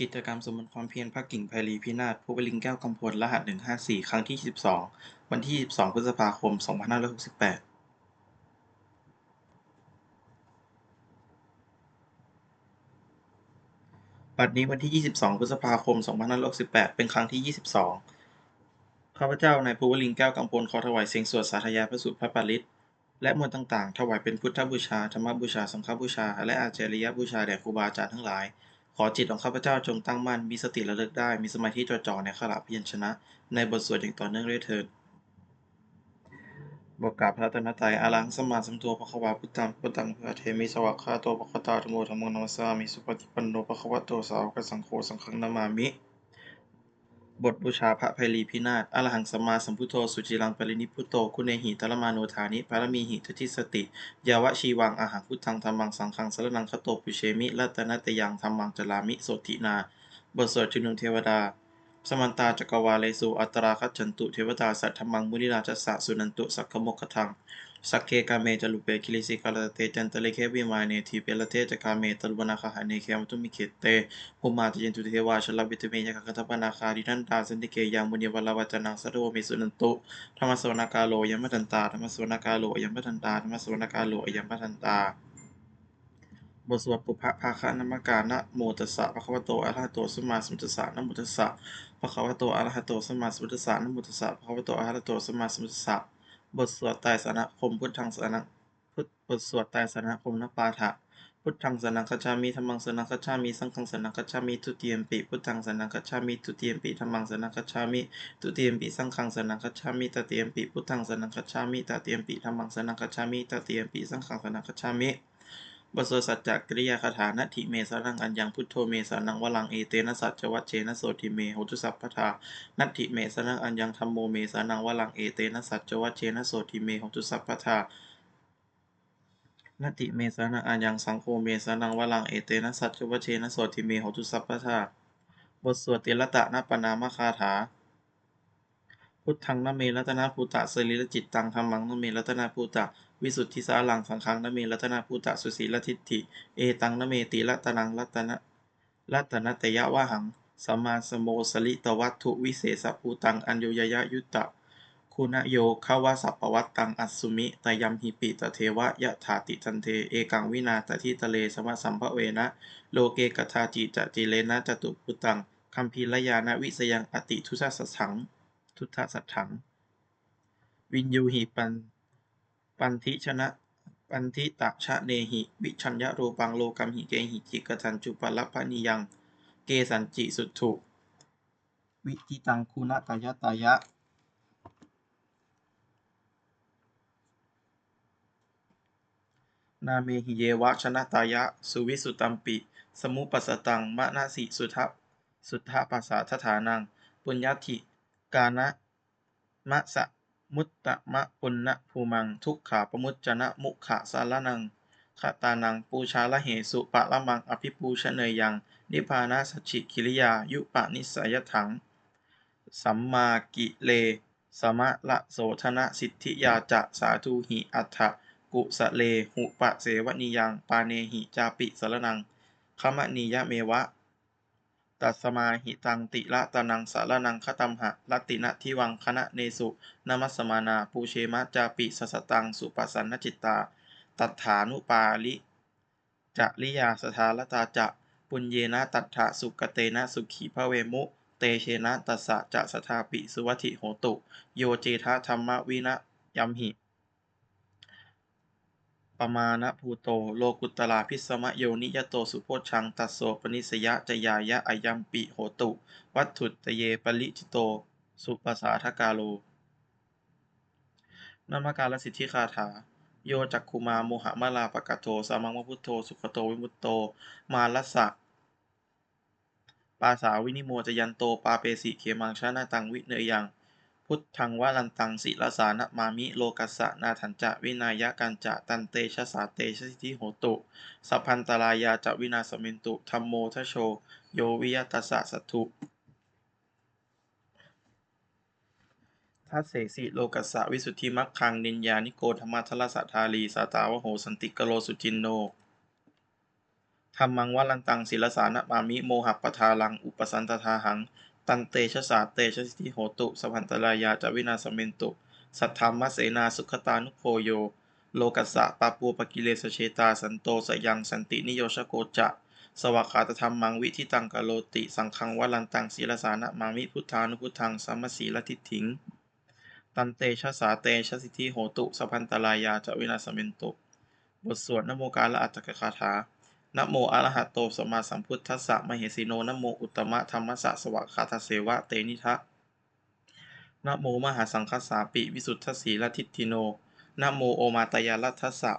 กิจกรรมสมมติความเพียรพระกิ่งไพลีพินาศ ภูวลิงแก้วกำพล รหัส หนึ่งห้าสี่ ครั้งที่สิบสอง วันที่สิบสอง พฤษภาคม สองพันห้าร้อยหกสิบแปดบัดนี้วันที่ยี่สิบสองพฤษภาคมสองพันห้าร้อยหกสิบแปดเป็นครั้งที่ยี่สิบสองข้าพเจ้านายภูวลิงแก้วกำพล ขอถวายเสียงสวดสาธยายพระสุตรพระปาริตและมนต์ต่างๆ ถวายเป็นพุทธบูชา ธรรมบูชา สังฆบูชา และอาจาริยบูชา แด่ครูบาอาจารย์ทั้งหลาย ขอจิตของข้าพเจ้าจงตั้งมั่น มีสติระลึกได้ มีสมาธิจดจ่อในขลาพยัญชนะ ในบทสวดอย่างต่อเนื่องด้วยเถิดบทกราบพระตนตรัยอาลังสมมาสัมตัวพระควาพุทธังพุทธังเพื่อเทมิสวากขาโตปะคตาธรรมโมธรรมโนัมสสามิสุปฏิปันโนปะคะวะโตสาวกสังโฆสังฆังนามามิ บทบูชาพระไพลีพินาศอรหังสัมมาสัมพุทโธ สุจิรังปรินิพุโต คุณเนหิตรมาโนธานิปารมีหิทธิสติ ยาวะชีวังอาหารพุทธังธรรมังสังฆังสรนังคโตปุเชมิ รัตนตยังธรรมังจลามิโสตินา บทสวดจุนุเทวดา สมันตาจักรวาเลสุอัตราคัจฉันตุเทวตาสัทธมังมุนิราชสะสุนันตุสักขโมคทังสักเคกาเมจลุเปคิลิสิกาลเตจันตเลเควิมาเนทีเปลเตจกาเมตลุบนาคาหาเนเคมตุมิเขตเตภูมาตเยนตุเทวาชลบิตเมยกคัตปนาคาดินันตาสันติเกยังมุนีวลวัจนังสะโดเมสุนันตุธรรมสวนากาโลยัมมทันตาธรรมสวนากาโลยัมมทันตาธรรมสวนากาโลยัมมทันตา บทสวดปุพพะภาคะนมการนะโมตัสสะภะคะวะโตอะระหะโตสัมมาสัมพุทธัสสะนะโมตัสสะภะคะวะโตอะระหะโตสัมมาสัมพุทธัสสะนะโมตัสสะภะคะวะโตอะระหะโตสัมมาสัมพุทธัสสะบทสวดไตรสรณคมพุทธังสรณพุทธบทสวดไตรสรณคมนปาฐะพุทธังสรณคัจฉามิธัมมังสรณคัจฉามิสังฆังสรณคัจฉามิทุติยมปิพุทธังสรณคัจฉามิทุติยมปิธัมมังสรณคัจฉามิทุติยมปิสังฆังสรณคัจฉามิตติยมปิพุทธังสรณคัจฉามิตติยมปิธัมมังสรณคัจฉามิตติยมปิสังฆังสรณคัจฉามิ บสสัจจกริยาคาถานัตถิเมสานังอัญญังพุทโธเมสานังวลังเอเตนะสัจจวัชเชนะโสติเมโหตุสัพพทานัตถิเมสานังอัญญังธรรมโมเมสานังวลังเอเตนะสัจจวัชเชนะโสติเมโหตุสัพพทานัตถิเมสานังอัญญังสังโฆเมสานังวลังเอเตนะสัจจวัชเชนะโสติเมโหตุสัพพทาบทสวดเตระตะนปนามคาถาพุทธังนเมรัตนาภูตะสรีรจิตตังธรรมังนเมรัตนาภูตะ วิสุทธิสาลังสังฆังนเมรัตนาภูตะสุสีลทิฏฐิ เอตังนเมติรัตนังรัตนะรัตนตยะวะหังสัมมาสโมสลิตวัตถุวิเศษภูตังอัญโยยยะยุตตะ คุณโยขาวาสัพปวัตตังอัสสุมิตยัมหิปิตเทวะยะถาติทันเท เอกังวินาตทิตะเลสมะสัมภเวนะ โลเกกทาจิจจิเลนะจตุพุตังคัมภีรยานะวิสยังอติทุสสสัง ทุตถสัทถัง วินยูหิปัน ปันทิชนะ ปันทิตะชะเนหิวิชัญญะโรปังโลกัมหิเกหิจิกทันจุปลัพพนิยัง เกสันจิสุถุวิทิตังคุณตายะตายะนาเมหิเยวะชนะตายะ สุวิสุตัมปิ สมุปัสตังมะนะสิสุทะสุทธปัสสะทฐานัง ปุญญทิกานะมะสะ มุตตะมะปุณณภูมัง ทุกขาปมุจจนะมุขะสารนังขตานังปูชาละเหสุปะละมังอภิปูชเนยยัง นิพพานะสัจฉิกิริยา ยุปะนิสัยถัง สัมมากิเลสมะละโสธนะสิทธิยาจะสาธุหิอัฏฐกุสะเล หุปะเสวนิยัง ปาเนหิจาปิสารนังขมะนียะเมวะ ตัสมาหิตังติละตานังสารนังคตัมหะลัตตินะทิวังคณะเนสุนมัสมานาปูเชมะจาปิสสตังสุปัสสันนจิตตา ตัฏฐานุปาลิจะริยาสทารตาจะปุญเยนะตัฏฐะสุกเตนะสุขีพระเวมุ เตเชนะตัสสะจะสทาปิสุวัติโหตุ โยเจทะธรรมวินะยัมหิ มาณภูโต โลกุตตราพิสมะโยนิยโตสุโพชัง ตัสโสปนิสยะจยายะอายัมปิโหตุ วัตถุตเยปริจิโต สุปสาทกาโลนามการสิทธิคาถา โยจักคุมาโมหะมาลาปะกะโทสามังวพุทโธ สุขโตวิมุตโต มาลัสสะปาสาวินิโมจยันโต ปาเปสิ เขมังชานะตังวิเนยัง พุทธังวะลันตังศิลสานะมามิโลกัสสะนาถันจะวินายะกันจะตันเตชะสาเตชะสิทธิโหตุสัพพันตรายาจะวินาสมินตุธรรมโมทโช โยวิยตัสสะสัตถุทัสเสสิโลกัสสะวิสุทธิมัคคังนินยานิโกธรรมะทลสัทธาลีสาตาวโหสันติกโลสุจินโนธัมมังวรันตังศีลสานะมามิโมหะปทาลังอุปสันตทาหัง ตันเตชะสาเตชะสิทธิโหตุ สัพพันตรายาจวินาศเมนตุ สัทธัมมเสนาสุขตานุโพโย โลกัสสะปาปัวปกิเลสเชตาสันโตสยังสันตินิโยชโกจะ สวากาตธรรมมังวิทิตังกะโลติ สังฆังวรันตังศีลสานะมามิพุทธานุพุทธังสัมมสีลทิฏฐิง ตันเตชะสาเตชะสิทธิโหตุ สัพพันตรายาจวินาศเมนตุ บทสวดนโมการละอัตถกคาถา นะโมอะระหะโตสัมมาสัมพุทธัสสะมเหสีโนนะโมอุตตมะธรรมสะสวากขาทเสวะเตนิทะนะโมมหาสังฆสสาปิวิสุทธสีลทิฏฐิโนนะโมโอมาตยาลัทธสะ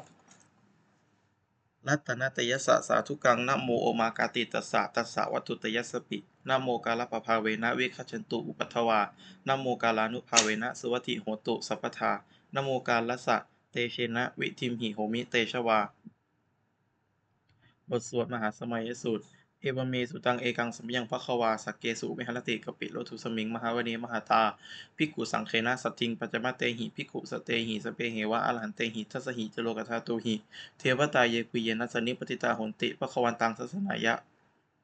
รัตนตยสสะสาธุกังนะโมโอมากาติตัสสะตัสสะวัตุตยสปินะโมกาลปภาเวนะเวคชันตุอุปัฏฐวานะโมกาลานุภาเวนะสุวัติโหตุสัพพทานะโมกาลสะเตเชนะวิทิมหิโหมิเตชวา บทสวดมหาสมัยสูตร เอวเมสุตังเอกังสัมยังพระควาสักเกสุเมหรติกปิโลทุสมิง มหาวเนมหาตาพิกุสังเคนะสัตทิงปัจจมเตหิพิกุสเตหิสเปเหวะอรหันเตหิทัสหิจโลกธาตุหิ เทวตาเยกุเยนัสสนิปติตาหนติพระควันตังทัสนายะ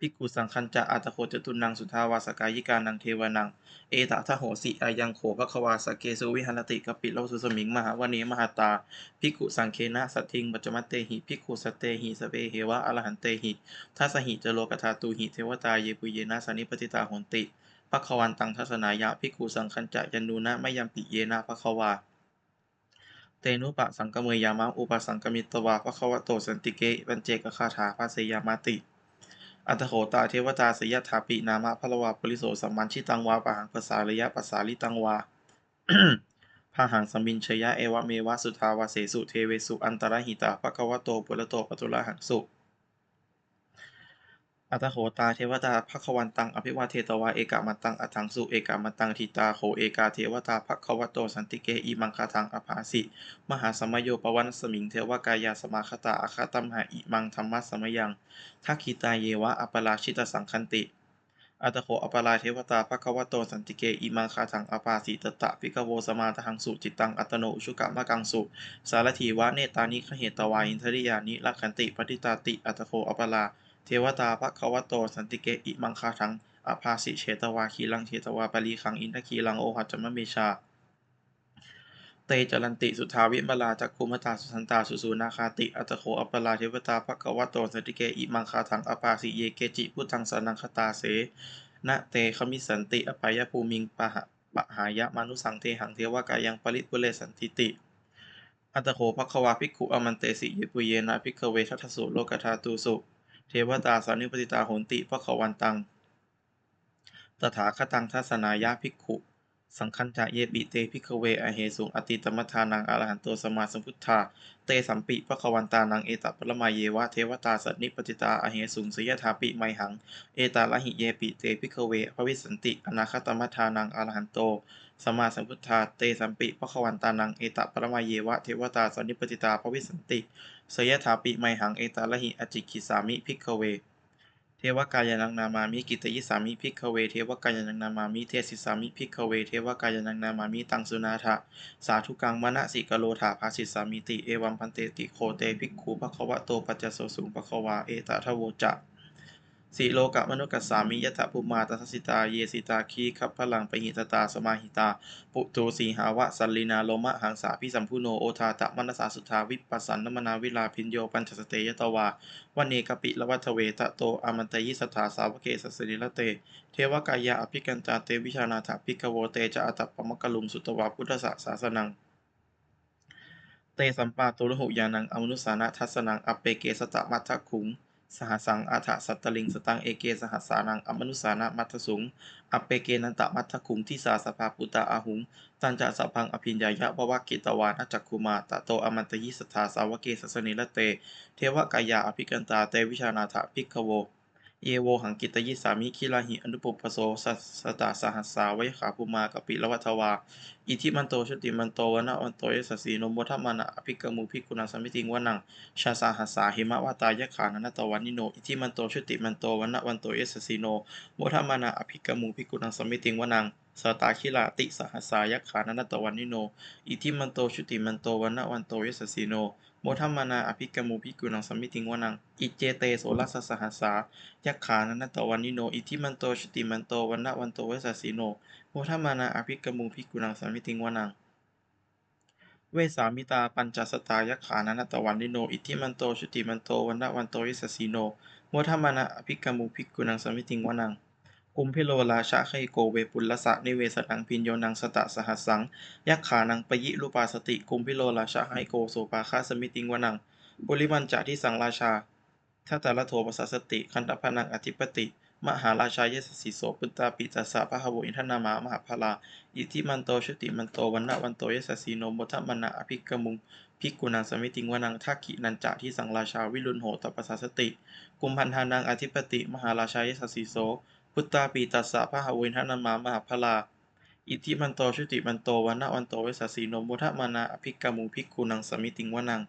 ภิกขุสังคัญจะอัตโคจตุนังสุทาวาสกายิกานังเทวานัง เอตทะโหสิอายังโขภควาสเกสุวิหรติกปิโลทุสมิงมหาวเนมหาตาภิกขุสังเคนะสัตทิงปัจจมเตหิภิกขุสเตหิสเปเหวะอรหันเตหิทัสหิจโลกธาตุหิเทวตาเยปุเยนะสนิปติตาหนติภควันตังทัสนายะภิกขุสังคัญจะยันูนะมยัมปิเยนะภควาเตนุปะสังกเมยามะอุปสังกมิตวาภควโตสันติเกปัญเจกคาถาภาเสยามาติ อัตโขตาเทวตาสยถาปินามะพะละวาปริโสสัมมันชิตังวาปะหังภาษาระยะภาษาลิตังวาพาหังสมินชยะเอวะเมวะสุทาวาเสสุเทเวสุอันตรหิตาภควโตปุระโตปตุระหังสุ อัตโขตาเทวตาภควันตัง อภิวาเทตวา เอกามัตตัง อัตถังสุเอกามัตตังทิตาโขเอกาเทวตาภควโตสันติเกอิมังคาทังอภาสิ มหาสมโยปวันสมิงเทวกายาสมาคตาอาคาตัมหาอิมังธรรมะสมยังทักขิตาเยวะอัปปราชิตสังคันติอัตโขอัปปราเทวตาภควโตสันติเกอิมังคาทังอภาสิตตะพิกโวสมาทหังสุจิตตังอัตโนุชุกะมะกังสุสารถีวะเนตานิขเหตวาอินทริยานิลักขันติปฏิตาติอัตโขอัปปรา เทวตาภควโต สันติเกอิมังคาทังอภาสิเฉตวาคีลังเฉตวาปรีคังอินทคีลังโอหัจมะเมชา เตจรันติสุทาวิมลาจักคุมตาสุสันตาสุสูนาคาติ อัตโขอัปลาเทวตาภควโต สันติเกอิมังคาทังอปาสิเยเกจิพุทธังสนังคตาเสนะเตขมิสันติอปายภูมิงปะหะปะหายะมานุสังเทหังเทวกายังปริปุเรสันติติ อัตโขภควาภิกขุอมันเตสิเยปุเยนะภิกขเวทัทธสุโลกธาตุสุ เทวตาสานิปติตาโหนติภควันตัง ตถาคตังทัสนายะภิกขุ สังคัญจะเยบิเตภิกเวอเหสุงอติตมัทานังอรหันโตสมาสัมพุทธา เตสัมปิภควันตานังเอตปรมาเยวะเทวตาสันนิปติตาอเหสุงสยถาปิไมหัง เอตาลหิเยปิเตภิกเวภวิสันติ อนาคตมัทานังอรหันโต สมมาสัมพุทธาเตสัมปิภควันตานังเอตปรมาเยวะเทวตาสนิปติตาภวิสันติสยถาปิไมหังเอตาลหิอจิกิสามิภิกขเว เทวกายานังนามามิกิตยิสามิภิกขเว เทวกายานังนามามิเทศิสามิภิกขเว เทวกายานังนามามิตังสุนาทะสาธุกังมณสิกโลถาภาสิสามิติเอวัมพันเตติโคเตภิกขุภควะโตปัจจโสสุงภควาเอตะทะโวจะ สีโลกะมนุกัสสามิยะถะภูมาตัสสิตาเยสิตาคีคัพพลังปหิตตาสมาหิตา ปุโตสีหาวะสัลลินาโลมะหังสาพิสัมพุโนโอทาตะมนสาสุทาวิปัสสันนมนาวิลาพินโยปัญจสเตยตวาวันเนกปิละวัฏเวตะโตอมันตยิสถาสาวเกสสริละเต เทวกายาอภิกันตาเตวิชานาถาภิกขโวเตจะอัตตปมกลุมสุตวาพุทธะศาสนังเตสัมปาตุรหุยานังอมนุสานะทัสนังอเปเกสตะมัทธคุง สหสังอาถะสัตตลิง สตังเอเกสหัสานังอมนุสานะมัทสุงอเปเกนันตะมัทคุงที่สาสภาปุตตาอาหุง ตันจะสัพพังอภิญญายะวะกิตวานัจักคุมาตะโตอมันตยิสทาสาวเกสสนิละเต เทวกายาอภิกันตาเตวิชานาถาพิกขโว เยโวหังกิตยิสามิคิลาหิอนุปุปโสสัสตาสหัสสาไวยขาภูมากปิละวัทวา อิทิมันโตชุติมันโตวนะวันโตยสสสีนโมทัมมานะอภิกมุภิกุณาสมิติงวนังชาสาหัสสาหิมะวาตายะขานนตวันนิโนอิทิมันโตชุติมันโตวนะวันโตยสสสีโนบทมมานะอภิกมุภิกุณาสมิติงวนัง สตาคิลาติสหัสายะขานันตวันนิโน อิทิมันโตชุติมันโตวันะวันโตยสสสีโนโมโมทัมมานาอภิกขมูภิกุนังสมิติงวนัง อิเจเตโสรัสสหัสายักขานันตวันนิโน อิทิมันโตชติมันโตวันนะวันโตเวสสีโน โมทัมมานาอภิกขมูภิกุนังสมิติงวนัง เวสามิตาปัญจสตายักขานันตวันนิโน อิทิมันโตชติมันโตวันนะวันโตเวสสีโน โมทัมมานาอภิกขมูภิกุนังสมมิติงวนัง กุมพิโลราชะไคโกเวปุลลสะนิเวสนังพินโยนังสตะสหัสสัง ยักขานังปยิรูปาสติกุมพิโลราชะไคโกโสปาคาสมิติงวนังปุริมันจะที่สังราชาทัตตาลโทปสัสสติ คันตพนังอธิปติ มหาราชายสสิโสปุตตาปิตัสสะพะหวอินทนามามหาพลา อิทิมันโตชุติมันโตวันนะวันโตยสสสีโนมทัมมนะอภิกมุงภิกุนังสมิติงวนังทักขินันจะที่สังราชาวิรุณโหตปสัสสติ กุมพันธานังอธิปติ มหาราชายสสิโส พุตตาปีตัสสะพะหาวินทนามามหาพลา อิทิมันโตชุติมันโตวันนะวันโตเวสสีโนมุทะมานาอภิกามุภิกขุนังสมิติงวนัง